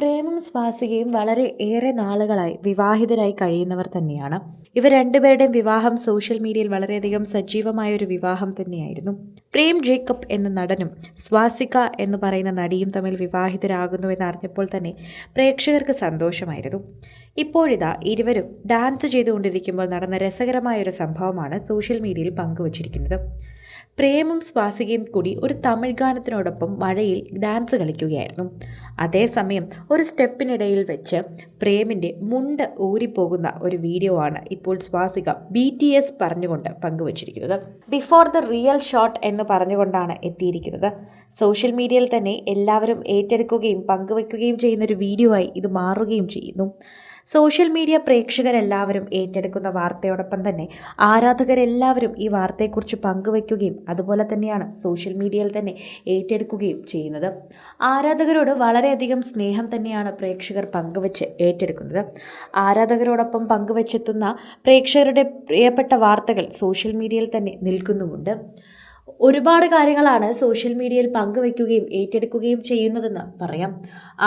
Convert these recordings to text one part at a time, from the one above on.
പ്രേമം സ്വാസികയും വളരെ ഏറെ നാളുകളായി വിവാഹിതരായി കഴിയുന്നവർ തന്നെയാണ്. ഇവർ രണ്ടുപേരുടെയും വിവാഹം സോഷ്യൽ മീഡിയയിൽ വളരെയധികം സജീവമായ ഒരു വിവാഹം തന്നെയായിരുന്നു. പ്രേം ജേക്കബ് എന്ന നടനും സ്വാസിക എന്ന് പറയുന്ന നടിയും തമ്മിൽ വിവാഹിതരാകുന്നു എന്നറിഞ്ഞപ്പോൾ തന്നെ പ്രേക്ഷകർക്ക് സന്തോഷമായിരുന്നു. ഇപ്പോഴിതാ ഇരുവരും ഡാൻസ് ചെയ്തുകൊണ്ടിരിക്കുമ്പോൾ നടന്ന രസകരമായ ഒരു സംഭവമാണ് സോഷ്യൽ മീഡിയയിൽ പങ്കുവച്ചിരിക്കുന്നത്. പ്രേമും സ്വാസികയും കൂടി ഒരു തമിഴ് ഗാനത്തിനോടൊപ്പം മഴയിൽ ഡാൻസ് കളിക്കുകയായിരുന്നു. അതേസമയം ഒരു സ്റ്റെപ്പിനിടയിൽ വെച്ച് പ്രേമിന്റെ മുണ്ട് ഊരിപ്പോകുന്ന ഒരു വീഡിയോ ആണ് ഇപ്പോൾ സ്വാസിക ബി ടി എസ് പറഞ്ഞുകൊണ്ട് പങ്കുവച്ചിരിക്കുന്നത്. ബിഫോർ ദ റിയൽ ഷോട്ട് എന്ന് പറഞ്ഞുകൊണ്ടാണ് എത്തിയിരിക്കുന്നത്. സോഷ്യൽ മീഡിയയിൽ തന്നെ എല്ലാവരും ഏറ്റെടുക്കുകയും പങ്കുവയ്ക്കുകയും ചെയ്യുന്ന ഒരു വീഡിയോ ആയി ഇത് മാറുകയും ചെയ്യുന്നു. സോഷ്യൽ മീഡിയ പ്രേക്ഷകരെല്ലാവരും ഏറ്റെടുക്കുന്ന വാർത്തയോടൊപ്പം തന്നെ ആരാധകരെല്ലാവരും ഈ വാർത്തയെക്കുറിച്ച് പങ്കുവയ്ക്കുകയും അതുപോലെ തന്നെയാണ് സോഷ്യൽ മീഡിയയിൽ തന്നെ ഏറ്റെടുക്കുകയും ചെയ്യുന്നത്. ആരാധകരോട് വളരെയധികം സ്നേഹം തന്നെയാണ് പ്രേക്ഷകർ പങ്കുവച്ച് ഏറ്റെടുക്കുന്നത്. ആരാധകരോടൊപ്പം പങ്കുവച്ചെത്തുന്ന പ്രേക്ഷകരുടെ പ്രിയപ്പെട്ട വാർത്തകൾ സോഷ്യൽ മീഡിയയിൽ തന്നെ നിൽക്കുന്നുമുണ്ട്. ഒരുപാട് കാര്യങ്ങളാണ് സോഷ്യൽ മീഡിയയിൽ പങ്കുവയ്ക്കുകയും ഏറ്റെടുക്കുകയും ചെയ്യുന്നതെന്ന് പറയാം.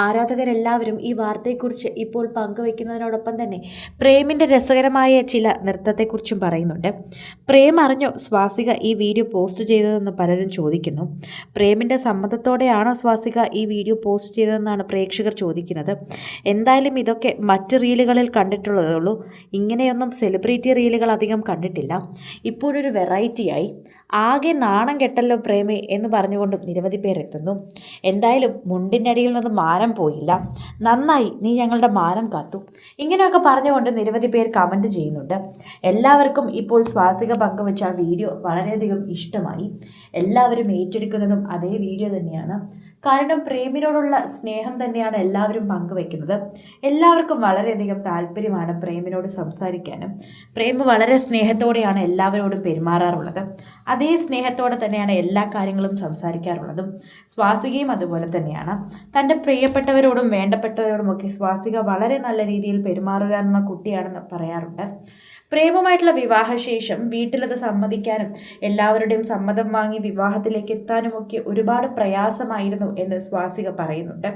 ആരാധകരെല്ലാവരും ഈ വാർത്തയെക്കുറിച്ച് ഇപ്പോൾ പങ്കുവയ്ക്കുന്നതിനോടൊപ്പം തന്നെ പ്രേമിന്റെ രസകരമായ ചില നൃത്തത്തെക്കുറിച്ചും പറയുന്നുണ്ട്. പ്രേം അറിഞ്ഞോ സ്വാസിക ഈ വീഡിയോ പോസ്റ്റ് ചെയ്തതെന്ന് പലരും ചോദിക്കുന്നു. പ്രേമിന്റെ സമ്മതത്തോടെയാണോ സ്വാസിക ഈ വീഡിയോ പോസ്റ്റ് ചെയ്തതെന്നാണ് പ്രേക്ഷകർ ചോദിക്കുന്നത്. എന്തായാലും ഇതൊക്കെ മറ്റ് റീലുകളിൽ കണ്ടിട്ടുള്ളതുള്ളൂ ഇങ്ങനെയൊന്നും സെലിബ്രിറ്റി റീലുകൾ അധികം കണ്ടിട്ടില്ല. ഇപ്പോഴൊരു വെറൈറ്റിയായി. ആകെ നാണം കെട്ടല്ലോ പ്രേമേ എന്ന് പറഞ്ഞുകൊണ്ടും നിരവധി പേർ എത്തുന്നു. എന്തായാലും മുണ്ടിന്റെ അടിയിൽ നിന്ന് മാനം പോയില്ല. നന്നായി നീ ഞങ്ങളുടെ മാനം കാത്തു. ഇങ്ങനെയൊക്കെ പറഞ്ഞുകൊണ്ട് നിരവധി പേർ കമന്റ് ചെയ്യുന്നുണ്ട്. എല്ലാവർക്കും ഇപ്പോൾ സ്വാസിക പങ്കുവെച്ച ആ വീഡിയോ വളരെയധികം ഇഷ്ടമായി. എല്ലാവരും ഏറ്റെടുക്കുന്നതും അതേ വീഡിയോ തന്നെയാണ്. കാരണം പ്രേമിനോടുള്ള സ്നേഹം തന്നെയാണ് എല്ലാവരും പങ്കുവെക്കുന്നത്. എല്ലാവർക്കും വളരെയധികം താല്പര്യമാണ് പ്രേമിനോട് സംസാരിക്കാനും. പ്രേമ വളരെ സ്നേഹത്തോടെയാണ് എല്ലാവരോടും പെരുമാറാറുള്ളത്. അതേ സ്നേഹത്തോടെ തന്നെയാണ് എല്ലാ കാര്യങ്ങളും സംസാരിക്കാറുള്ളതും സ്വാസികയും അതുപോലെ തന്നെയാണ്. തന്റെ പ്രിയപ്പെട്ടവരോടും വേണ്ടപ്പെട്ടവരോടും ഒക്കെ സ്വാസിക വളരെ നല്ല രീതിയിൽ പെരുമാറുക എന്ന കുട്ടിയാണെന്ന് പറയാറുണ്ട്. പ്രേമമായിട്ടുള്ള വിവാഹശേഷം വീട്ടിലത് സമ്മതിക്കാനും എല്ലാവരുടെയും സമ്മതം വാങ്ങി വിവാഹത്തിലേക്ക് എത്താനുമൊക്കെ ഒരുപാട് പ്രയാസമായിരുന്നു എന്ന് സ്വാസിക പറയുന്നുണ്ട്.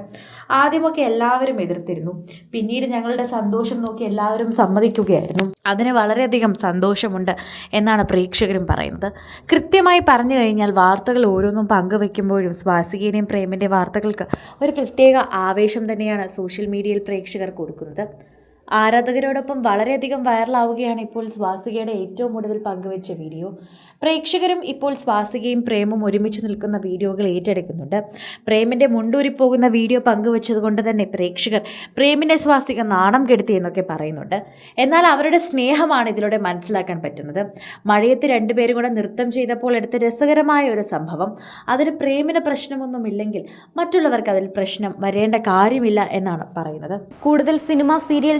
ആദ്യമൊക്കെ എല്ലാവരും എതിർത്തിരുന്നു. പിന്നീട് ഞങ്ങളുടെ സന്തോഷം നോക്കി എല്ലാവരും സമ്മതിക്കുകയായിരുന്നു. അതിന് വളരെയധികം സന്തോഷമുണ്ട് എന്നാണ് പ്രേക്ഷകരും പറയുന്നത്. കൃത്യമായി പറഞ്ഞു കഴിഞ്ഞാൽ വാർത്തകൾ ഓരോന്നും പങ്കുവെക്കുമ്പോഴും സ്വാസികയുടെയും പ്രേമിന്റെ വാർത്തകൾക്ക് ഒരു പ്രത്യേക ആവേശം തന്നെയാണ് സോഷ്യൽ മീഡിയയിൽ പ്രേക്ഷകർ കൊടുക്കുന്നത്. ആരാധകരോടൊപ്പം വളരെയധികം വൈറലാവുകയാണ് ഇപ്പോൾ സ്വാസികയുടെ ഏറ്റവും ഒടുവിൽ പങ്കുവച്ച വീഡിയോ. പ്രേക്ഷകരും ഇപ്പോൾ സ്വാസികയും പ്രേമും ഒരുമിച്ച് നിൽക്കുന്ന വീഡിയോകൾ ഏറ്റെടുക്കുന്നുണ്ട്. പ്രേമിന്റെ മുണ്ടൂരിപ്പോകുന്ന വീഡിയോ പങ്കുവച്ചത് കൊണ്ട് തന്നെ പ്രേക്ഷകർ പ്രേമിന്റെ സ്വാസിക നാണം കെടുത്തി എന്നൊക്കെ പറയുന്നുണ്ട്. എന്നാൽ അവരുടെ സ്നേഹമാണ് ഇതിലൂടെ മനസ്സിലാക്കാൻ പറ്റുന്നത്. മഴയത്ത് രണ്ടുപേരും കൂടെ നൃത്തം ചെയ്തപ്പോൾ എടുത്ത രസകരമായ ഒരു സംഭവം. അതിന് പ്രേമിന് പ്രശ്നമൊന്നുമില്ലെങ്കിൽ മറ്റുള്ളവർക്ക് അതിൽ പ്രശ്നം വരേണ്ട കാര്യമില്ല എന്നാണ് പറയുന്നത്. കൂടുതൽ സിനിമ സീരിയൽ